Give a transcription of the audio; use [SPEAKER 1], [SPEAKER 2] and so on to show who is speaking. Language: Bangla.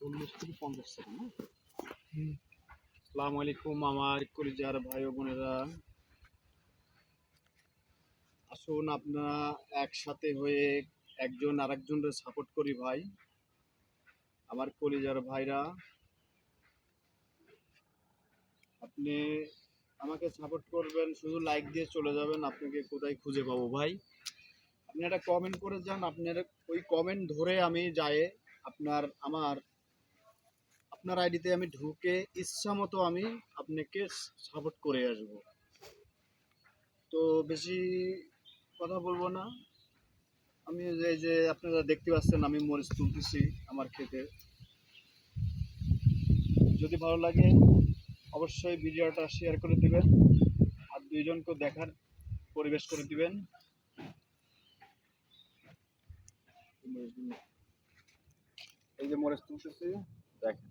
[SPEAKER 1] চল্লিশ থেকে পঞ্চাশ সেকেন্ড আসসালামু আলাইকুম আমার কলিজার ভাই ও বোনেরা। আসুন আপনারা একসাথে হয়ে একজন আরেকজনের সাপোর্ট করি ভাই আমার কলিজার ভাইরা। আপনি আমাকে সাপোর্ট করবেন শুধু লাইক দিয়ে চলে যাবেন আপনাকে কোথায় খুঁজে পাবো ভাই? আপনি একটা কমেন্ট করে যান আপনার ওই কমেন্ট ধরে আমি যাই আপনার আমার আপনার আইডিতে আমি ঢুকে ইচ্ছা মতো আমি আপনাকে সাপোর্ট করে আসব। তো বেশি কথা বলব না। আমি যে যে আপনারা দেখতে পাচ্ছেন, আমি মরিচ তুলতেছি আমার ক্ষেতে। যদি ভালো লাগে, অবশ্যই ভিডিওটা শেয়ার করে দিবেন আর দুইজনকে দেখার পরিবেশ করে দিবেন। এই যে মরিচ তুলতেছি, দেখেন।